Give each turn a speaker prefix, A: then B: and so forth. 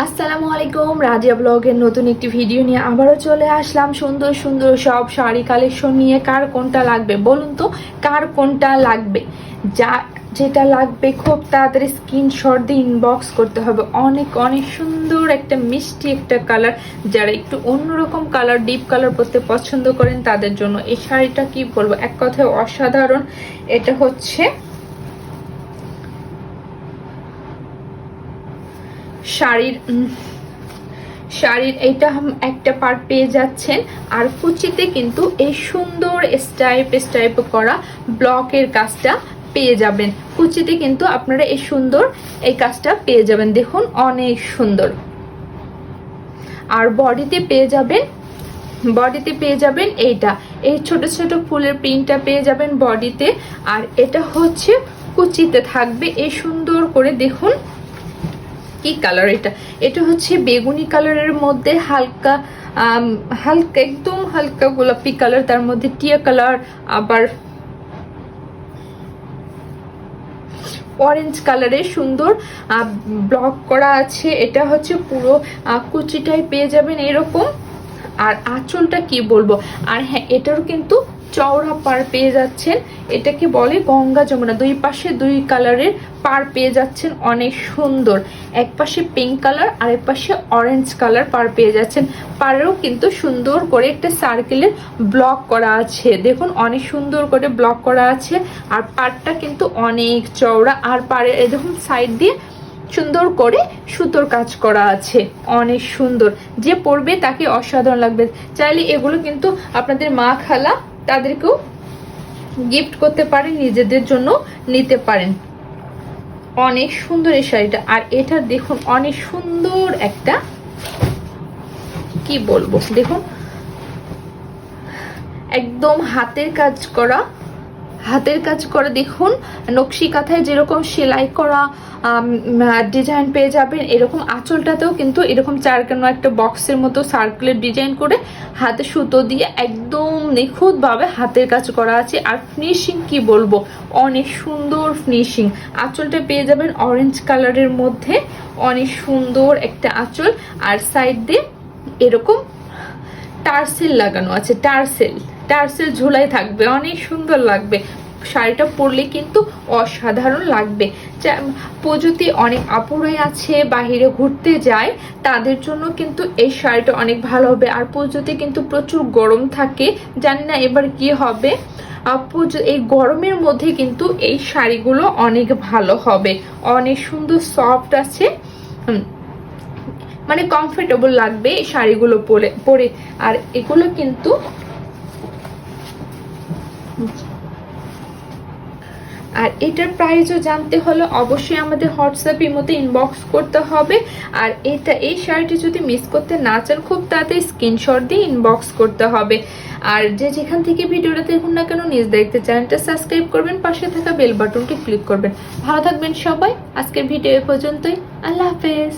A: আসসালামু আলাইকুম, রাজিয়া ব্লগের নতুন একটি ভিডিও নিয়ে আবারও চলে আসলাম। সুন্দর সুন্দর সব শাড়ি কালেকশন নিয়ে কার কোনটা লাগবে? বলুন তো, কার কোনটা লাগবে? যা যেটা লাগবে, খুব তাড়াতাড়ি স্ক্রিনশট দিয়ে ইনবক্স করতে হবে। অনেক অনেক সুন্দর একটা মিষ্টি একটা কালার যারা একটু অন্যরকম কালার ডিপ কালার পরতে পছন্দ করেন, তাদের জন্য এই শাড়িটা কি বলব? এক কথায় অসাধারণ। এটা হচ্ছে শাড়ির শাড়ির এইটা একটা পার্ট পেয়ে যাচ্ছেন। আর কুচিতে কিন্তু এই সুন্দর স্টাইপ স্টাইপ করা ব্লকের কাজটা পেয়ে যাবেন। কুচিতে কিন্তু আপনারা এই সুন্দর এই কাজটা পেয়ে যাবেন। দেখুন, অনেক সুন্দর। আর বডিতে পেয়ে যাবেন, বডিতে পেয়ে যাবেন এইটা। এই ছোট ছোট ফুলের প্রিন্টটা পেয়ে যাবেন বডিতে। আর এটা হচ্ছে কুচিতে থাকবে। এই সুন্দর করে দেখুন কি কালার এটা? এটা হচ্ছে বেগুনি কালারের মধ্যে হালকা হালকা, একদম হালকা গোলাপি কালার তার মধ্যে টিয়া কালার আবার অরেঞ্জ কালারের সুন্দর ব্লক করা আছে। এটা হচ্ছে পুরো কুচিটাই পেয়ে যাবেন এরকম। আর আঁচলটা কি বলব? আর হ্যাঁ এটারও কিন্তু চওড়া পার পেয়ে যাচ্ছেন। এটাকে বলে গঙ্গা যমুনা। দুই পাশে দুই কালারের পার পেয়ে যাচ্ছেন। অনেক সুন্দর। এক পাশে পিঙ্ক কালার আর এক পাশে অরেঞ্জ কালার পার পেয়ে যাচ্ছেন। পাড়েও কিন্তু সুন্দর করে একটা সার্কেলের ব্লক করা আছে। দেখুন, অনেক সুন্দর করে ব্লক করা আছে। আর পাড়টা কিন্তু অনেক চওড়া। আর এই দেখুন সাইড দিয়ে সুন্দর করে সুতোর কাজ করা আছে। অনেক সুন্দর। যে পরবে তাকে অসাধারণ লাগবে। চাইলে এগুলো কিন্তু আপনাদের মা খালা তাদেরকেও গিফট করতে পারেন নিজেদের জন্য নিতে পারেন। অনেক সুন্দর এই শাড়িটা। আর এটা দেখুন, অনেক সুন্দর একটা, কি বলব? দেখুন, একদম হাতের কাজ করা হাতের কাজ করা দেখুন। নকশি কাঁথায় যেরকম সেলাই করা ডিজাইন পেয়ে যাবেন, এরকম আঁচলটাতেও কিন্তু এরকম চারকানো একটা বক্সের মতো সার্কেলের ডিজাইন করে হাতে সুতো দিয়ে একদম নিখুঁতভাবে হাতের কাজ করা আছে। আর ফিনিশিং কি বলব? অনেক সুন্দর ফিনিশিং আঁচলটা পেয়ে যাবেন অরেঞ্জ কালারের মধ্যে। অনেক সুন্দর একটা আঁচল। আর সাইড দিয়ে এরকম টার্সেল লাগানো আছে, টার্সেল। টার্সেল ঝোলাই থাকবে, অনেক সুন্দর লাগবে। শাড়িটা পরলে কিন্তু অসাধারণ লাগবে। পুজোতে অনেক আপুরাই আছে, বাহিরে ঘুরতে যায়, তাদের জন্য কিন্তু এই শাড়িটা অনেক ভালো হবে। আর পুজোতে কিন্তু প্রচুর গরম থাকে, জানি না এবার কি হবে। এই গরমের মধ্যে কিন্তু এই শাড়িগুলো অনেক ভালো হবে। অনেক সুন্দর সফট আছে। মানে কমফোর্টেবল লাগবে এই শাড়িগুলো পরে পরে। আর এগুলো কিন্তু আর এটার প্রাইসও জানতে হলে অবশ্যই আমাদের হোয়াটসঅ্যাপ ইমোতে ইনবক্স করতে হবে। আর এটা, এই শাড়িটি যদি মিস করতে না চান, খুব তাড়াতাড়ি স্ক্রিনশট দিয়ে ইনবক্স করতে হবে। আর যে যেখান থেকে ভিডিওটা দেখুন না কেন, নিজ দেখতে চ্যানেলটা সাবস্ক্রাইব করবেন, পাশে থাকা বেল বাটনটি ক্লিক করবেন। ভালো থাকবেন সবাই। আজকের ভিডিও এ পর্যন্তই। আল্লাহ হাফেজ।